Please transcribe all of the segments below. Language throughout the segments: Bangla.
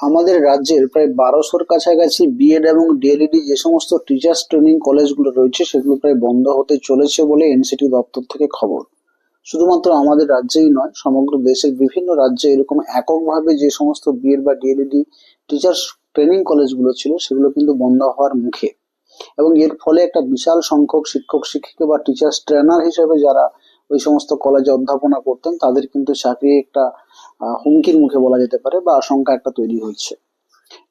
আমাদের রাজ্যের প্রায় বারোশোর কাছাকাছি বিএড এবং ডিএলইডি যে সমস্ত টিচার্স ট্রেনিং কলেজগুলো রয়েছে, সেগুলো প্রায় বন্ধ হতে চলেছে বলে এনসিটি দপ্তর থেকে খবর। শুধুমাত্র আমাদের রাজ্যেই নয়, সমগ্র দেশের বিভিন্ন রাজ্যে এরকম এককভাবে যে সমস্ত বিএড বা ডিএলইডি টিচার্স ট্রেনিং কলেজগুলো ছিল, সেগুলো কিন্তু বন্ধ হওয়ার মুখে। এবং এর ফলে একটা বিশাল সংখ্যক শিক্ষক, শিক্ষিকা বা টিচার্স ট্রেনার হিসেবে যারা ওই সমস্ত কলেজে অধ্যাপনা করতেন, তাদের কিন্তু চাকরি একটা হুমকির মুখে বলা যেতে পারে বা আশঙ্কা একটা তৈরি হচ্ছে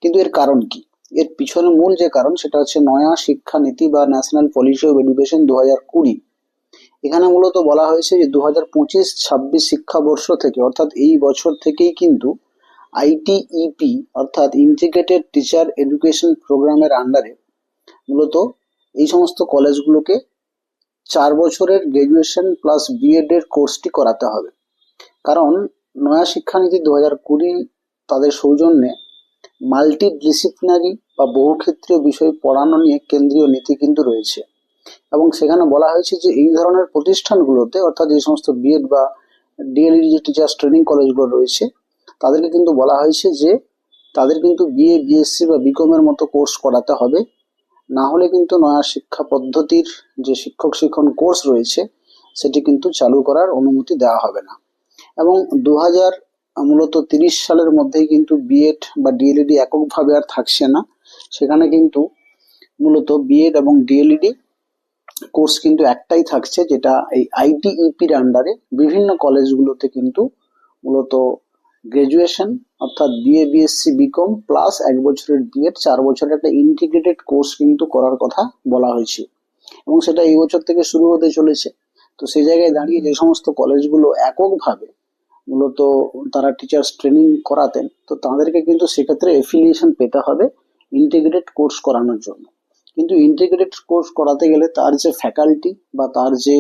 কিন্তু এর কারণ কি? এর পিছনে মূল যে কারণ, সেটা হচ্ছে নয়া শিক্ষা নীতি বা ন্যাশনাল পলিসি অফ এডুকেশন দু হাজার কুড়ি। এখানে মূলত বলা হয়েছে যে দু হাজার পঁচিশ ছাব্বিশ শিক্ষাবর্ষ থেকে, অর্থাৎ এই বছর থেকেই কিন্তু আইটিইপি অর্থাৎ ইন্টিগ্রেটেড টিচার এডুকেশন প্রোগ্রামের আন্ডারে মূলত এই সমস্ত কলেজগুলোকে চার বছরের গ্রাজুয়েশন প্লাস বিএড এর কোর্সটি করাতে হবে। কারণ নয়া শিক্ষানীতি দু হাজার কুড়ি তাদের সৌজন্যে মাল্টি ডিসিপ্লিনারি বা বহুক্ষেত্রীয় বিষয় পড়ানো নিয়ে কেন্দ্রীয় নীতি কিন্তু রয়েছে। এবং সেখানে বলা হয়েছে যে এই ধরনের প্রতিষ্ঠানগুলোতে, অর্থাৎ যে সমস্ত বিএড বা ডিএলইডি যে টিচার্স ট্রেনিং কলেজগুলো রয়েছে, তাদেরকে কিন্তু বলা হয়েছে যে তাদের কিন্তু বিএ বিএসসি বা বিকমের মতো কোর্স করাতে হবে। না হলে কিন্তু নয়া শিক্ষা পদ্ধতির যে শিক্ষক শিক্ষণ কোর্স রয়েছে, সেটি কিন্তু চালু করার অনুমতি দেওয়া হবে না। এবং দু হাজার মূলত তিরিশ সালের মধ্যেই কিন্তু বিএড বা ডিএলইডি এককভাবে আর থাকছে না। সেখানে কিন্তু মূলত বিএড এবং ডিএলইডি কোর্স কিন্তু একটাই থাকছে, যেটা এই আইটিইপির আন্ডারে বিভিন্ন কলেজগুলোতে কিন্তু মূলত গ্রাজুয়েশন অর্থাৎ বিএ বিএসসি বিকম প্লাস এক বছরের বিএড চার বছরের একটা ইন্টিগ্রেটেড কোর্স কিন্তু করার কথা বলা হয়েছে। এবং সেটা এই বছর থেকে শুরু হতে চলেছে। তো সেই জায়গায় দাঁড়িয়ে যে সমস্ত কলেজগুলো এককভাবে মূলত তারা টিচার্স ট্রেনিং করাতেন, তো তাদেরকে কিন্তু সেক্ষেত্রে এফিলিয়েশন পেতে হবে ইন্টিগ্রেটেড কোর্স করানোর জন্য। কিন্তু ইন্টিগ্রেটেড কোর্স করাতে গেলে তার যে ফ্যাকাল্টি বা তার যে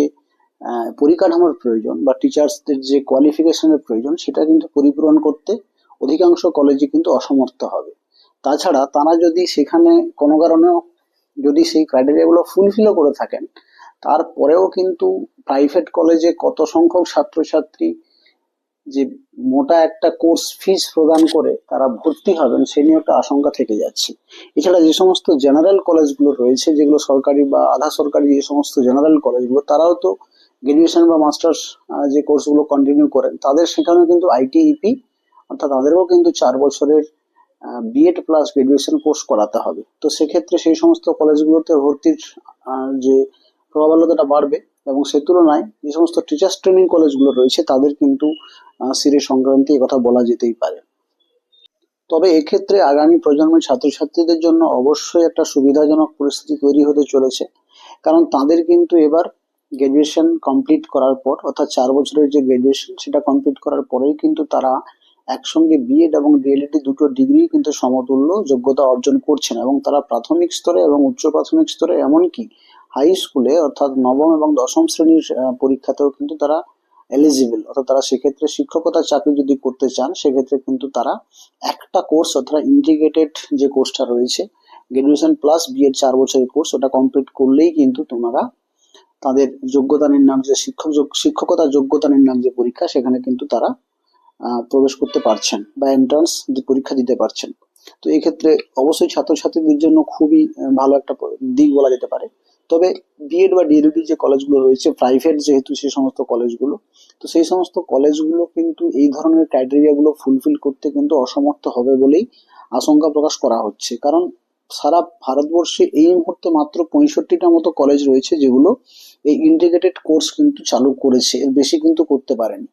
পরিকাঠামোর প্রয়োজন বা টিচার্সদের যে কোয়ালিফিকেশনের প্রয়োজন, সেটা কিন্তু পরিপূরণ করতে অধিকাংশ কলেজে কিন্তু অসমর্থ হবে। তাছাড়া তারা যদি সেখানে কোনো কারণেও যদি সেই ক্রাইটেরিয়াগুলো ফুলফিলও করে থাকেন, তারপরেও কিন্তু প্রাইভেট কলেজে কত সংখ্যক ছাত্রছাত্রী যে মোটা একটা কোর্স ফিস প্রদান করে তারা ভর্তি হবেন, সে নিয়ে একটা আশঙ্কা থেকে যাচ্ছে। এছাড়া যে সমস্ত জেনারেল কলেজগুলো রয়েছে, যেগুলো সরকারি বা আধা সরকারি যে সমস্ত জেনারেল কলেজগুলো তারাও তো গ্রাজুয়েশন বা মাস্টার্স যে কোর্সগুলো কন্টিনিউ করেন, তাদের সেখানেও কিন্তু আইটিইপি অর্থাৎ তাদেরও কিন্তু চার বছরের বিএড প্লাস গ্রাজুয়েশন কোর্স করাতে হবে। তো সেক্ষেত্রে সেই সমস্ত কলেজগুলোতে ভর্তির যে প্রবলতাটা বাড়বে এবং সে তুলনায় যে সমস্ত টিচার্স ট্রেনিং কলেজগুলো রয়েছে, তাদের কিন্তু সিরে সংক্রান্তি কথা বলা যেতেই পারে। তবে এক্ষেত্রে আগামী প্রজন্মের ছাত্রছাত্রীদের জন্য অবশ্যই একটা সুবিধাজনক পরিস্থিতি তৈরি হতে চলেছে। কারণ তাদের কিন্তু এবার গ্রাজুয়েশন কমপ্লিট করার পর, অর্থাৎ চার বছরের যে গ্রাজুয়েশন সেটা কমপ্লিট করার পরেই কিন্তু তারা একসঙ্গে বিএড এবং ডিএলএড দুটো ডিগ্রি কিন্তু সমতুল্য যোগ্যতা অর্জন করছেন এবং তারা প্রাথমিক স্তরে এবং উচ্চ প্রাথমিক স্তরে এমনকি হাই স্কুলে অর্থাৎ নবম এবং দশম শ্রেণির পরীক্ষাতেও কিন্তু তারা এলিজিবল অর্থাৎ তারা সেক্ষেত্রে শিক্ষকতার চাকরি যদি করতে চান, সেক্ষেত্রে কিন্তু তারা একটা কোর্স অর্থাৎ ইন্টিগ্রেটেড যে কোর্সটা রয়েছে গ্রাজুয়েশন প্লাস বিএড চার বছরের কোর্স ওটা কমপ্লিট করলেই কিন্তু তোমরা তাদের যোগ্যতা নির্ণায়ক যে শিক্ষক শিক্ষকতার যোগ্যতা নির্ণায়ক যে পরীক্ষা, সেখানে কিন্তু তারা প্রবেশ করতে পারছেন বা এন্ট্রান্স পরীক্ষা দিতে পারছেন। তো এই ক্ষেত্রে অবশ্যই ছাত্রছাত্রীদের জন্য খুবই ভালো একটা দিক বলা যেতে পারে। তবে বিএড বা ডিএলইডি যে কলেজগুলো রয়েছে প্রাইভেট যেহেতু সেই সমস্ত কলেজগুলো, তো সেই সমস্ত কলেজগুলো কিন্তু এই ধরনের ক্রাইটেরিয়া গুলো ফুলফিল করতে কিন্তু অসমর্থ হবে বলেই আশঙ্কা প্রকাশ করা হচ্ছে। কারণ সারা ভারতবর্ষে এই মুহূর্তে মাত্র পঁয়ষট্টিটা মতো কলেজ রয়েছে যেগুলো এই ইন্টিগ্রেটেড কোর্স কিন্তু চালু করেছে, এর বেশি কিন্তু করতে পারেনি।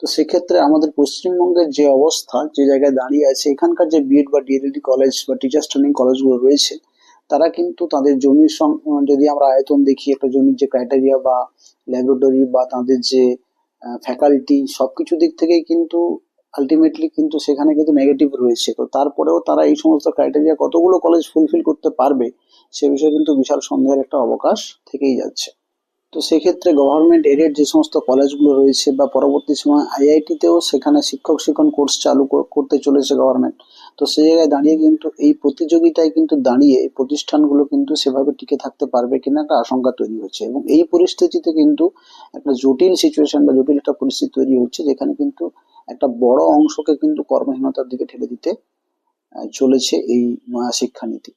তো সেক্ষেত্রে আমাদের পশ্চিমবঙ্গের যে অবস্থা, যে জায়গায় দাঁড়িয়ে আছে, এখানকার যে বিএড বা ডিএলইডি কলেজ বা টিচার্স ট্রেনিং কলেজগুলো রয়েছে, তারা কিন্তু তাদের জমির সং- যদি আমরা আয়তন দেখি, একটা জমির যে ক্রাইটেরিয়া বা ল্যাবরেটরি বা তাদের যে ফ্যাকাল্টি সবকিছু দিক থেকেই কিন্তু আলটিমেটলি কিন্তু সেখানে কিন্তু নেগেটিভ রয়েছে। তো তারপরেও তারা এই সমস্ত ক্রাইটেরিয়া কতগুলো কলেজ ফুলফিল করতে পারবে, সে বিষয়ে কিন্তু বিশাল সন্দেহের একটা অবকাশ থেকেই যাচ্ছে। তো সেক্ষেত্রে গভর্নমেন্ট এডেড যে সমস্ত কলেজগুলো রয়েছে বা পরবর্তী সময় আইআইটিতেও সেখানে শিক্ষক শিক্ষণ কোর্স চালু করতে চলেছে গভর্নমেন্ট তো সেই জায়গায় দাঁড়িয়ে কিন্তু এই প্রতিযোগিতায় কিন্তু দাঁড়িয়ে এই প্রতিষ্ঠানগুলো কিন্তু সেভাবে টিকে থাকতে পারবে কিনা একটা আশঙ্কা তৈরি হচ্ছে। এবং এই পরিস্থিতিতে কিন্তু একটা জটিল সিচুয়েশন বা জটিল একটা পরিস্থিতি তৈরি হচ্ছে যেখানে কিন্তু একটা বড় অংশকে কিন্তু কর্মহীনতার দিকে ঠেলে দিতে চলেছে এই শিক্ষানীতি